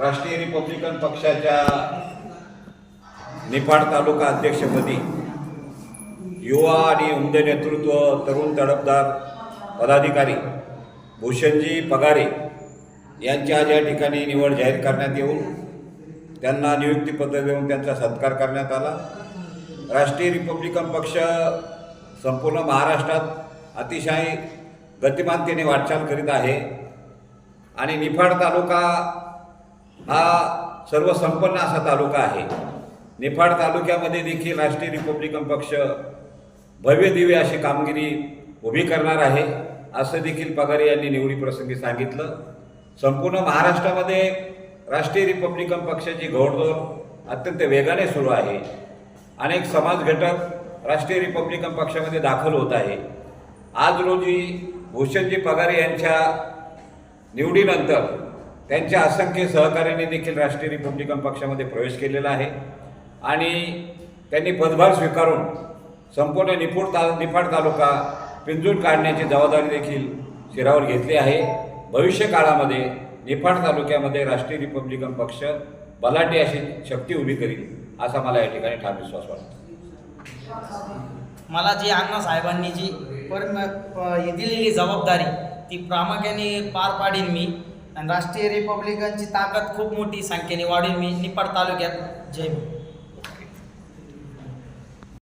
राष्ट्रीय रिपब्लिकन पक्षाच्या निफाड तालुका अध्यक्षपदी युवा आणि उमदे नेतृत्व तरुण तडफदार पदाधिकारी भूषणजी पगारे यांची आज या ठिकाणी निवड जाहीर करण्यात येऊन त्यांना नियुक्तीपत्र देऊन त्यांचा सत्कार करण्यात आला. राष्ट्रीय रिपब्लिकन पक्ष संपूर्ण महाराष्ट्रात अतिशय गतिमानतेने वाटचाल करीत आहे. आणि निफाड तालुका हा सर्व संपन्न असा तालुका आहे. निफाड तालुक्यामध्ये देखील राष्ट्रीय रिपब्लिकन पक्ष भव्य दिव्य अशी कामगिरी उभी करणार आहे असं देखील पगारे यांनी निवडीप्रसंगी सांगितलं. संपूर्ण महाराष्ट्रामध्ये राष्ट्रीय रिपब्लिकन पक्षाची घोडदौड अत्यंत वेगाने सुरू आहे. अनेक समाज घटक राष्ट्रीय रिपब्लिकन पक्षामध्ये दाखल होत आहे. आज रोजी भूषणजी पगारे यांच्या निवडीनंतर त्यांच्या असंख्य सहकार्याने देखील राष्ट्रीय रिपब्लिकन पक्षामध्ये प्रवेश केलेला आहे. आणि त्यांनी पदभार स्वीकारून संपूर्ण निफूड ता निफाड तालुका पिंजून काढण्याची जबाबदारी देखील शिरावर घेतली आहे. भविष्यकाळामध्ये निफाड तालुक्यामध्ये राष्ट्रीय रिपब्लिकन पक्ष बलाटी अशी शक्ती उभी करील असा मला या ठिकाणी ठाम विश्वास वाटतो. मला जी अण्णा साहेबांनी जी पर दिलेली जबाबदारी ती प्रामुख्याने पार पाडीन मी आणि राष्ट्रीय रिपब्लिकनची ताकद खूप मोठी संख्येने वाढीन मी निपाड तालुक्यात जय भीम